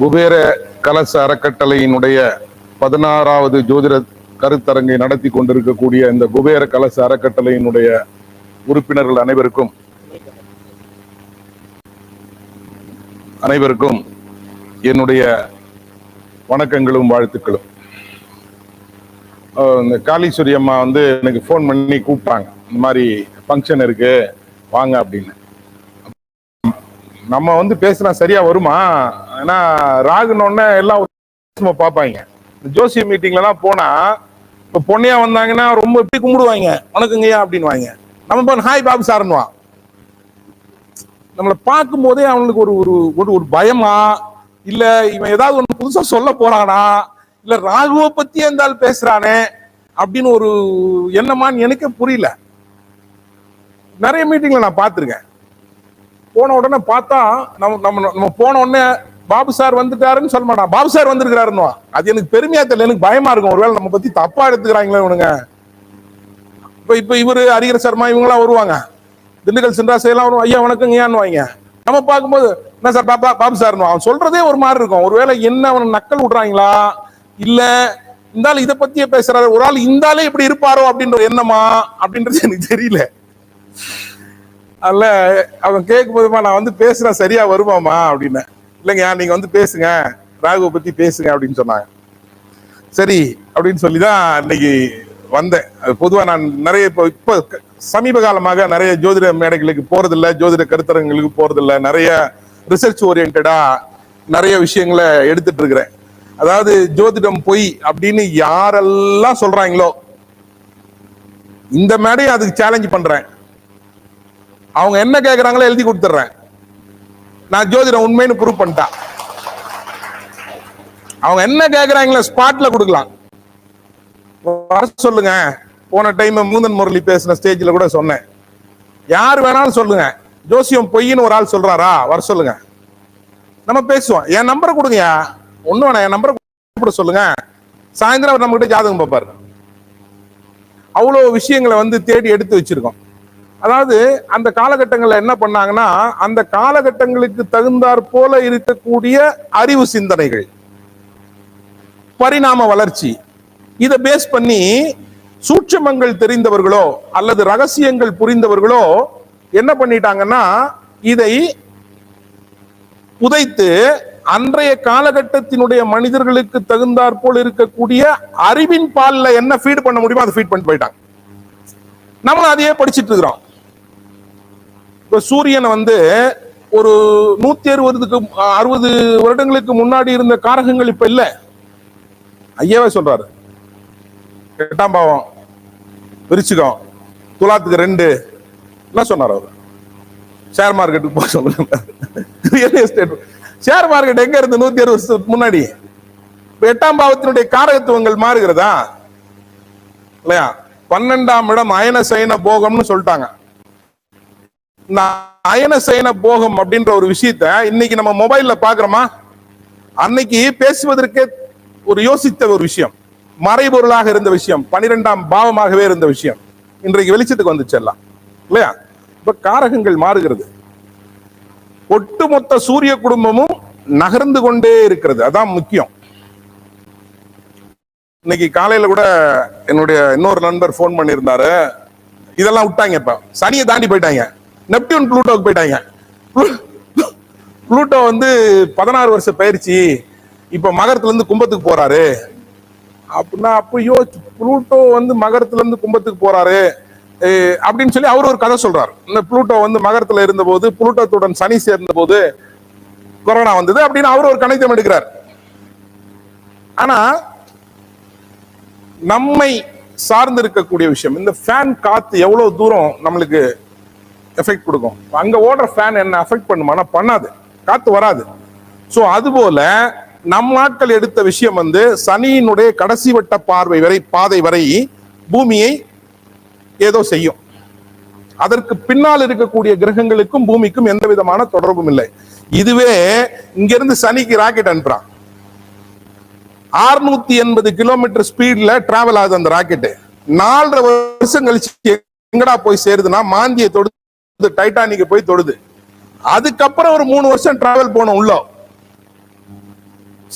குபேர கலச அறக்கட்டளையினுடைய பதினாறாவது ஜோதிட கருத்தரங்கை நடத்தி கொண்டிருக்கக்கூடிய இந்த குபேர கலச அறக்கட்டளையினுடைய உறுப்பினர்கள் அனைவருக்கும் அனைவருக்கும் என்னுடைய வணக்கங்களும் வாழ்த்துக்களும். இந்த காளீஸ்வரி அம்மா வந்து எனக்கு ஃபோன் பண்ணி கூப்பிட்டாங்க. இந்த மாதிரி ஃபங்க்ஷன் இருக்கு வாங்க அப்படின்னு. நம்ம வந்து பேசினா சரியா வருமா? ஏன்னா ராகுனோடனே எல்லாம் பார்ப்பாங்க. இந்த ஜோசிய மீட்டிங்லலாம் போனா இப்போ பொண்ணையா வந்தாங்கன்னா ரொம்ப எப்படி கும்பிடுவாங்க. வணக்கங்கய்யா அப்படின்னு வாங்க நம்ம பண்ண ஹாய் பாபு சார்னுவான் நம்மளை பார்க்கும்போதே அவனுக்கு ஒரு ஒரு ஒரு ஒரு பயமா இல்ல இவன் ஏதாவது ஒண்ணு புதுசா சொல்ல போறானா இல்ல ராகுவை பத்தி இருந்தாலும் பேசுறானே அப்படின்னு ஒரு எண்ணமான்னு எனக்கே புரியல. நிறைய மீட்டிங்ல நான் பார்த்துருக்கேன். போன உடனே பார்த்தா நம்ம நம்ம நம்ம போன உடனே பாபு சார் வந்துட்டாருன்னு சொல்ல மாட்டான். பாபு சார் வந்திருக்கிறாருன்னு அது எனக்கு பெருமையா தெரியல. எனக்கு பயமா இருக்கும். ஒருவேளை நம்ம பத்தி தப்பா எடுத்துக்கிறாங்களே இவனுங்க. இப்போ இப்போ இவரு ஹரிகர சர்மா இவங்களாம் வருவாங்க. திண்டுக்கல் சின்ராசையெல்லாம் வருவாங்க ஐயா வணக்கங்க ஏன்னு வாங்க நம்ம பார்க்கும்போது என்ன சார் பாப்பா பாபு சார்னு அவன் சொல்றதே ஒரு மாதிரி இருக்கும். ஒருவேளை என்ன அவனை நக்கல் விடுறாங்களா? இல்ல இந்த ஆள் இதை பத்தியே பேசுறாரு. ஒரு ஆள் இந்த ஆளே இப்படி இருப்பாரோ அப்படின்ற எண்ணமா? அப்படின்றது எனக்கு தெரியல. அல்ல அவன் கேட்கும் போதுமா நான் வந்து பேசுறேன். சரியா வருமாமா அப்படின்னு. இல்லைங்க நீங்க வந்து பேசுங்க. ராகுவை பத்தி பேசுங்க அப்படின்னு சொன்னாங்க. சரி அப்படின்னு சொல்லி தான் இன்னைக்கு வந்தேன். அது பொதுவா நான் நிறைய இப்போ இப்போ சமீப காலமாக நிறைய ஜோதிட மேடைகளுக்கு போறதில்ல ஜோதிட கருத்தரங்களுக்கு போறதில்ல. நிறைய ரிசர்ச் ஓரியன்டா நிறைய விஷயங்களை எடுத்துட்டு இருக்கிறேன். அதாவது ஜோதிடம் பொய் அப்படின்னு யாரெல்லாம் சொல்றாங்களோ இந்த மேடையை அதுக்கு சேலஞ்ச் பண்றேன். அவங்க என்ன கேட்குறாங்களோ எழுதி கொடுத்துட்றேன். நான் ஜோதிடம் உண்மைன்னு ப்ரூவ் பண்ணிட்டான். அவங்க என்ன கேட்குறாங்களோ ஸ்பாட்ல கொடுக்கலாம். வர சொல்லுங்க. போன டைம் மூந்தன் முரளி பேசின ஸ்டேஜில் கூட சொன்னேன். யார் வேணாலும் சொல்லுங்க. ஜோசியம் பொய்ன்னு ஒரு ஆள் சொல்றாரா? வர சொல்லுங்க. நம்ம பேசுவோம். என் நம்பரை கொடுங்கயா ஒன்றும் வேணாம். என் நம்பரை கூப்பிட சொல்லுங்க. சாயந்தரம் அவர் நம்மகிட்ட ஜாதகம் பார்ப்பாரு. அவ்வளோ விஷயங்களை வந்து தேடி எடுத்து வச்சிருக்கோம். அதாவது அந்த காலகட்டங்களில் என்ன பண்ணாங்கன்னா அந்த காலகட்டங்களுக்கு தகுந்தாற் போல இருக்கக்கூடிய அறிவு சிந்தனைகள் பரிணாம வளர்ச்சி இதை பேஸ் பண்ணி சூட்சமங்கள் தெரிந்தவர்களோ அல்லது ரகசியங்கள் புரிந்தவர்களோ என்ன பண்ணிட்டாங்கன்னா இதை புதைத்து அன்றைய காலகட்டத்தினுடைய மனிதர்களுக்கு தகுந்தாற் போல் இருக்கக்கூடிய அறிவின் பால்ல என்ன ஃபீட் பண்ண முடியுமோ அதை ஃபீட் பண்ணிட்டு போயிட்டாங்க. நம்ம அதையே படிச்சிட்டு இருக்கிறோம். இப்ப சூரியனை வந்து ஒரு நூத்தி அறுபதுக்கு அறுபது வருடங்களுக்கு முன்னாடி இருந்த காரகங்கள் இப்ப இல்ல. ஐயாவே சொல்றாரு. எட்டாம் பாவம் விரிச்சுக்கம் துலாத்துக்கு ரெண்டு. என்ன சொன்னார் அவர்? ஷேர் மார்க்கெட்டுக்கு போக சொல்லுங்க. ரியல் எஸ்டேட் ஷேர் மார்க்கெட் எங்க இருந்து நூத்தி அறுபது வருஷத்துக்கு முன்னாடி? இப்ப எட்டாம் பாவத்தினுடைய காரகத்துவங்கள் மாறுகிறதா? இல்லையா? பன்னெண்டாம் இடம் அயன சயன போகம்னு சொல்லிட்டாங்க. இந்த அயன சயன போகம் அப்படின்ற ஒரு விஷயத்த இன்னைக்கு நம்ம மொபைல்ல பாக்குறோமா அன்னைக்கு பேசுவதற்கே ஒரு யோசித்த ஒரு விஷயம். மறைபொருளாக இருந்த விஷயம். பனிரெண்டாம் பாவமாகவே இருந்த விஷயம். இன்றைக்கு வெளிச்சத்துக்கு வந்துச்சு எல்லாம் இல்லையா? இப்ப காரகங்கள் மாறுகிறது. ஒட்டுமொத்த சூரிய குடும்பமும் நகர்ந்து கொண்டே இருக்கிறது. அதான் முக்கியம். இன்னைக்கு காலையில கூட என்னுடைய இன்னொரு நண்பர் ஃபோன் பண்ணியிருந்தாரு. இதெல்லாம் விட்டாங்க இப்ப. சனியை தாண்டி போயிட்டாங்க. நெப்டியூன் ப்ளூட்டோக்கு போயிட்டாங்க. ப்ளூட்டோ வந்து பதினாறு வருஷம் பயிற்சி. இப்போ மகரத்துல இருந்து கும்பத்துக்கு போறாரு. அப்படின்னா அப்போ யோசிச்சு ப்ளூட்டோ வந்து மகரத்துல இருந்து கும்பத்துக்கு போறாரு. அப்படின்னு சொல்லி அவர் ஒரு கதை சொல்றாரு. இந்த ப்ளூட்டோ வந்து மகரத்தில் இருந்தபோது ப்ளூட்டோத்துடன் சனி சேர்ந்த போது கொரோனா வந்தது அப்படின்னு அவர் ஒரு கணிதம் எடுக்கிறார். ஆனா நம்மை சார்ந்து இருக்கக்கூடிய விஷயம் இந்த ஃபேன் காத்து எவ்வளவு தூரம் நம்மளுக்கு எஃபெக்ட் கொடுக்கும். அங்க ஓடுற ஃபேன் என்ன அஃபெக்ட் பண்ணுமானா பண்ணாது. காத்து வராது. ஸோ அதுபோல நம் நாட்கள் எடுத்த விஷயம் வந்து சனியினுடைய கடைசி வட்ட பார்வை வரை பாதை வரை பூமியை ஏதோ செய்யும். அதற்கு பின்னால் இருக்கக்கூடிய கிரகங்களுக்கும் பூமிக்கும் எந்த விதமான தொடர்பும் இல்லை. இதுவே இங்கிருந்து சனிக்கு ராக்கெட் அனுப்புறான். 680 எண்பது கிலோமீட்டர் ஸ்பீட்ல டிராவல் ஆகுது அந்த ராக்கெட் நாலரை வருஷம் கழிச்சு எங்கடா போய் சேருதுன்னா மாந்தியை தொடுத்து டைட்டானிக் போய் தொடுது. அதுக்கப்புறம் ஒரு மூணு வருஷம் டிராவல் போனோம் உள்ள.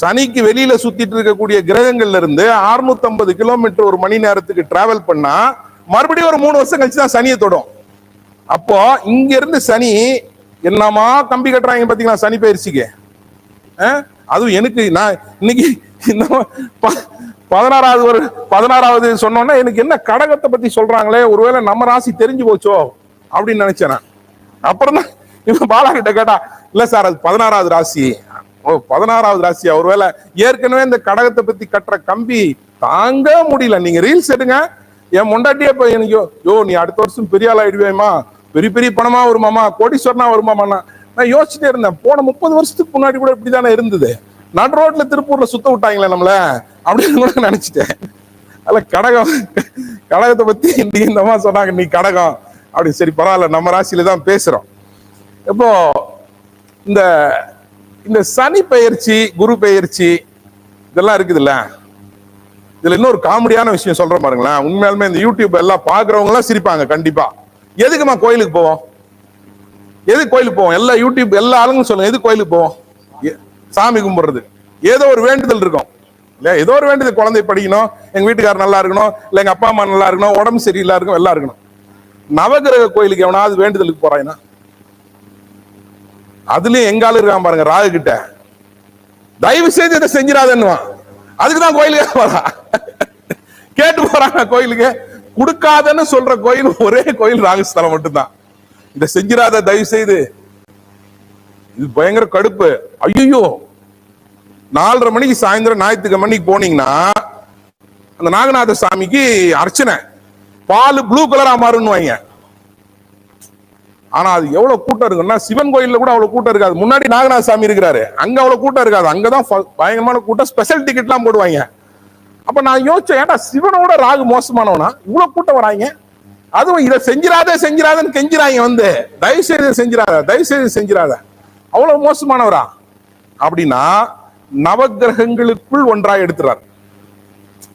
சனிக்கு வெளியில சுத்திட்டு இருக்கக்கூடிய கிரகங்கள்ல இருந்து 650 கிலோமீட்டர் ஒரு மணி நேரத்துக்கு டிராவல் பண்ணா மறுபடியும் ஒரு மூணு வருஷம் கழிச்சு தான் சனியை தொடும். அப்போ இங்க இருந்து சனி என்னமா கம்பி கட்டுறாங்க பாத்தீங்களா? சனி பயிற்சிக்கு. அதுவும் எனக்கு நான் இன்னைக்கு இந்த ப- பதினாறாவது ஒரு பதினாறாவது சொன்னோன்னா எனக்கு என்ன கடகத்தை பத்தி சொல்றாங்களே? ஒருவேளை நம்ம ராசி தெரிஞ்சு போச்சோ? அப்படின்னு நினைச்சேன் நான். அப்புறம் தான் இவன் பாலா கிட்ட கேட்டா இல்ல சார் அது பதினாறாவது ராசி. ஓ பதினாறாவது ராசியா? ஒருவேளை ஏற்கனவே இந்த கடகத்தை பத்தி கட்டுற கம்பி தாங்க முடியல. நீங்க ரீல்ஸ் எடுங்க. என் முண்டாட்டியே போய் எனக்கு யோ, யோ நீ அடுத்த வருஷம் பெரிய ஆள் ஆயிடுவேமா பெரிய பெரிய பணமா வருமாமா கோடீஸ்வரனா வருமாமா நான் யோசிச்சுட்டே இருந்தேன். போன முப்பது வருஷத்துக்கு முன்னாடி கூட இப்படி தானே இருந்தது. நடு ரோட்ல திருப்பூர்ல சுத்த விட்டாங்களே நம்மள அப்படின்னு கூட நினைச்சிட்டேன். அல்ல கடகம் கடகத்தை பத்தி இன்னைக்கு இந்த சொன்னாங்க நீ கடகம். அப்படி சரி பரவாயில்ல நம்ம ராசியில தான் பேசுறோம். இப்போ இந்த இந்த சனி பயிற்சி குரு பயிற்சி இதெல்லாம் இருக்குதுல்ல? இதுல இன்னொரு காமெடியான விஷயம் சொல்ற பாருங்களேன். உண்மையாலுமே இந்த யூடியூப் எல்லாம் பாக்குறவங்க எல்லாம் சிரிப்பாங்க கண்டிப்பா. எதுக்குமா கோயிலுக்கு போவோம்? எது கோயிலுக்கு போவோம்? எல்லா யூடியூப் எல்லா ஆளுங்களும் சொல்லுங்க எது கோயிலுக்கு போவோம்? சாமி கும்பிடுறது. ஏதோ ஒரு வேண்டுதல் இருக்கும். இல்லையா? ஏதோ ஒரு வேண்டுதல் குழந்தை படிக்கணும் எங்க வீட்டுக்காரர் நல்லா இருக்கணும் இல்ல எங்க அப்பா அம்மா நல்லா இருக்கணும் உடம்பு சரியில்லா இருக்கும் எல்லாம் இருக்கணும். நவகிரக கோயிலுக்கு எவனாவது வேண்டுதலுக்கு போறாங்கன்னா அதுலயும் எங்க ஆளு இருக்கான் பாருங்க ராகு கிட்ட. தயவு செய்து இதை செஞ்சிடாதன்னுவான். அதுக்குதான் கோயிலுக்கு போறா கேட்டு போறாங்க கோயிலுக்கு. கொடுக்காதன்னு சொல்ற கோயில் ஒரே கோயில் ராகுஸ்தலம் மட்டும்தான். இதை செஞ்சிடாத தயவு செய்து. இது பயங்கர கடுப்பு. ஐயோ நாலரை மணிக்கு சாயந்தரம் ஞாயிற்றுக்கிழமை மணிக்கு போனீங்கன்னா அந்த நாகநாத சாமிக்கு அர்ச்சனை. பால் ப்ளூ கலரா மாறுன்னுவாங்க ஆனா அது எவ்வளவு கூட்டம் இருக்குன்னா சிவன் கோயில்ல கூட அவ்வளவு கூட்டம் இருக்காது. முன்னாடி நாகநாத சாமி இருக்கிறாரு. அங்க அவ்வளவு கூட்டம் இருக்காது. அங்கதான் ஃப- பயங்கரமான கூட்டம். ஸ்பெஷல் டிக்கெட்லாம் போடுவாங்க. அப்ப நான் யோசிச்சேன் ஏன்டா சிவனோட ராகு மோசமானவனா? இவ்வளவு கூட்டம் வராங்க. அதுவும் இதை செஞ்சிடாதே செஞ்சிடாதன்னு கெஞ்சிராங்க வந்து. தயவு செய்து செஞ்சிடாத தயவு செய்து செஞ்சிடாத அவ்வளவு மோசமானவரா? அப்படின்னா நவக்கிரகங்களுக்குள் ஒன்றாக எடுத்துறார்.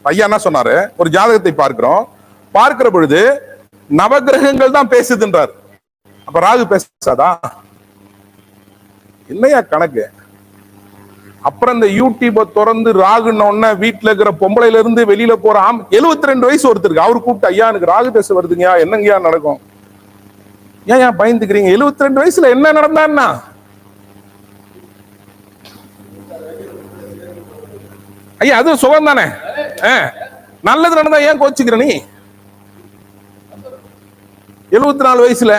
ஐயா என்ன சொன்னாரு? ஒரு ஜாதகத்தை பார்க்கிறோம். பார்க்கிற பொழுது நவக்கிரகங்கள் தான் பேசுதுன்றார். அப்ப ராகு பேசாதா? என்னையா கணக்கு? அப்புறம் இந்த யூடியூப திறந்து ராகுன்ன உடனே வீட்டுல இருக்கிற பொம்பளையில இருந்து வெளியில போற ஆம் 72 ரெண்டு வயசு ஒருத்தருக்கு. அவர் கூப்பிட்டு ஐயா எனக்கு ராகு பேச வருதுங்கயா என்னங்கயா நடக்கும்? ஏன் ஏன் பயந்துக்கிறீங்க? 72 ரெண்டு வயசுல என்ன நடந்தான்னா? ஐயா அது சுகம் தானே ஆ, நல்லது நடந்தா ஏன் கோச்சுக்கிற நீ? எழுபத்தி நாலு வயசுல.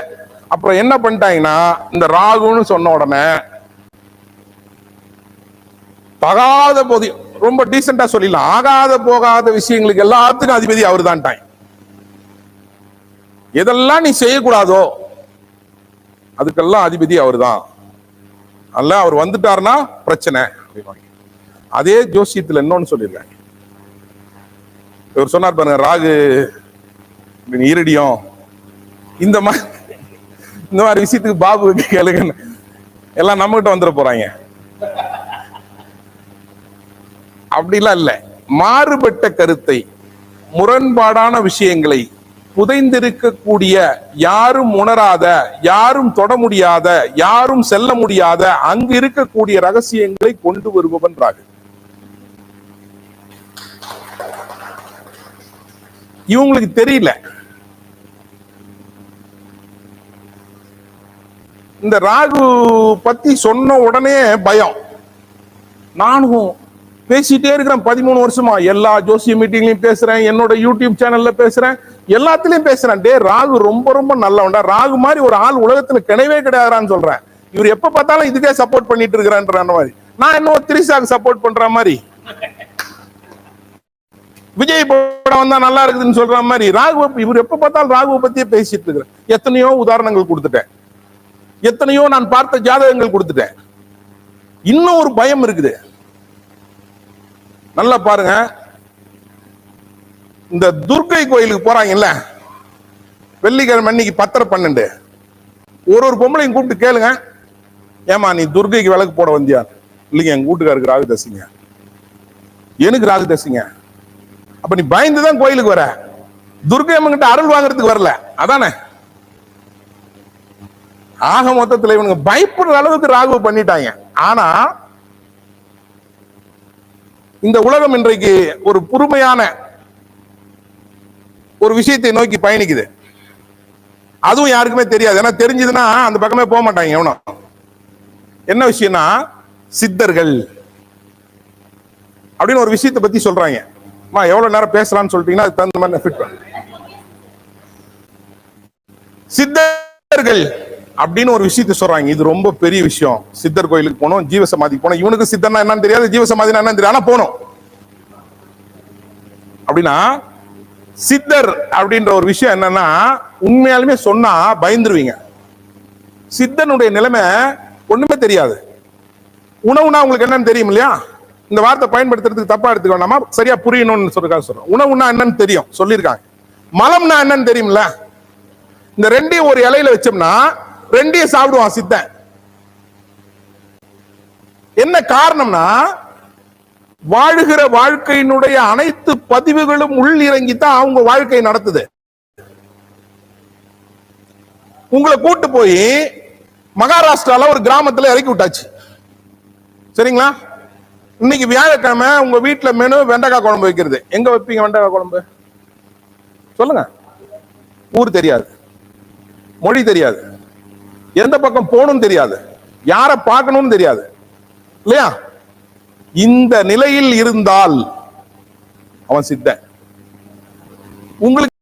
அப்புறம் என்ன பண்ணிட்டாங்கன்னா இந்த ராகுன்னு சொன்ன உடனே தகாத போதி ரொம்ப டீசெண்டா சொல்லிடலாம். ஆகாத போகாத விஷயங்களுக்கு எல்லாத்துக்கும் அதிபதி அவர் தான் எதெல்லாம் நீ செய்யக்கூடாதோ அதுக்கெல்லாம் அதிபதி அவர் தான் அல்ல அவர் வந்துட்டாருன்னா பிரச்சனை. அதே ஜோசியத்தில் இன்னொன்னு சொல்லியிருக்காங்க. இவர் சொன்னார் பாருங்க ராகு இப்படி இந்த மாதிரி இந்த மாதிரி விஷயத்துக்கு பாபு கேளுங்க எல்லாம் நம்மகிட்ட வந்துட போறாங்க. அப்படிலாம் இல்ல. மாறுபட்ட கருத்தை முரண்பாடான விஷயங்களை புதைந்திருக்கக்கூடிய யாரும் உணராத யாரும் தொட முடியாத யாரும் செல்ல முடியாத அங்கு இருக்கக்கூடிய ரகசியங்களை கொண்டு வருபவன் ராகு. இவங்களுக்கு தெரியல. இந்த ராகு பத்தி சொன்ன உடனே பயம். நானும் பேசிட்டே இருக்கிறேன். பதிமூணு வருஷமா எல்லா ஜோசிய மீட்டிங்லயும் பேசுறேன். என்னோட யூடியூப் சேனல்ல பேசுறேன். எல்லாத்துலயும் பேசுறேன். டே ராகு ரொம்ப ரொம்ப நல்லவன்டா. ராகு மாதிரி ஒரு ஆள் உலகத்துல கிடையவே கிடையாதுன்னு சொல்றேன். இவர் எப்ப பார்த்தாலும் இதுக்கே சப்போர்ட் பண்ணிட்டு இருக்கிறான்ற மாதிரி. நான் இன்னும் திரிசாக்கு சப்போர்ட் பண்ற மாதிரி. விஜய் படம் வந்தா நல்லா இருக்குதுன்னு சொல்ற மாதிரி. ராகுவ இவர் எப்ப பார்த்தாலும் ராகுவை பத்தியே பேசிட்டு இருக்கிறேன். எத்தனையோ உதாரணங்கள் கொடுத்துட்டேன். எத்தனையோ நான் பார்த்த ஜாதகங்கள் கொடுத்துட்டேன். இன்னும் ஒரு பயம் இருக்குது. நல்லா பாருங்க. இந்த துர்க்கை கோயிலுக்கு போறாங்கல்ல? வெள்ளிக்கிழமை அன்னைக்கு பத்தரை பன்னெண்டு. ஒரு ஒரு பொம்பளையும் கூப்பிட்டு கேளுங்க. ஏமா நீ துர்க்கைக்கு விளக்கு போட வந்தியா? இல்லைங்க எங்க வீட்டுக்காருக்கு ராகு தசிங்க. எனக்கு ராகு தசிங்க. அப்ப நீ பயந்துதான் கோயிலுக்கு வர. துர்க்கை அம்மன் கிட்ட அருள் வாங்குறதுக்கு வரல. அதானே? ஆக மொத்தத்துல இவனுங்க பயப்படுற அளவுக்கு ராகு பண்ணிட்டாங்க. ஆனா இந்த உலகம் இன்றைக்கு ஒரு புதுமையான ஒரு விஷயத்தை நோக்கி பயணிக்குது. அதுவும் யாருக்குமே தெரியாது. ஏன்னா தெரிஞ்சதுன்னா அந்த பக்கமே போக மாட்டாங்க எவனும். என்ன விஷயம்னா சித்தர்கள் அப்படின்னு ஒரு விஷயத்தை பத்தி சொல்றாங்க. அம்மா எவ்வளவு நேரம் பேசலாம்னு சொல்லிட்டீங்கன்னா அதுக்கு தகுந்த மாதிரி ஃபிட் பண்ண சித்தர்கள் அப்படின்னு ஒரு விஷயத்தை சொல்றாங்க. இது ரொம்ப பெரிய விஷயம். சித்தர் கோயிலுக்கு போனோம் ஜீவசமாதிக்கு போனோம். இவனுக்கு சித்தர்னா என்னன்னு தெரியாது ஜீவசமாதினா என்னன்னு தெரியாது. ஆனா போனோம். அப்படின்னா சித்தர் அப்படின்ற ஒரு விஷயம் என்னன்னா உண்மையாலுமே சொன்னா பயந்துருவீங்க. சித்தனுடைய நிலைமை ஒண்ணுமே தெரியாது. உணவுனா உங்களுக்கு என்னன்னு தெரியும் இல்லையா? இந்த வார்த்தை பயன்படுத்துறதுக்கு தப்பா எடுத்துக்க வேண்டாமா? சரியா புரியணும்னு சொல்றதுக்காக சொல்றோம். உணவுனா என்னன்னு தெரியும் சொல்லியிருக்காங்க. மலம்னா என்னன்னு தெரியும்ல? இந்த ரெண்டையும் ஒரு இலையில வச்சோம்னா ரெண்டையும் சாப்பிடுவான் சித்தன். என்ன காரணம்னா வாழுகிற வாழ்க்கையினுடைய அனைத்து பதிவுகளும் உள் இறங்கி தான் அவங்க வாழ்க்கை நடத்துது. உங்களை கூட்டு போய் மகாராஷ்டிரால ஒரு கிராமத்துல இறக்கி விட்டாச்சு. சரிங்களா? இன்னைக்கு வியாழக்கிழமை உங்க வீட்டுல மெனு வெண்டைக்காய் குழம்பு வைக்கிறது. எங்க வைப்பீங்க வெண்டைக்காய் குழம்பு? சொல்லுங்க. ஊர் தெரியாது. மொழி தெரியாது. எந்த பக்கம் போகணும்னு தெரியாது. யாரை பார்க்கணும்னு தெரியாது. இல்லையா? இந்த நிலையில் இருந்தால் அவன் சித்தன். உங்களுக்கு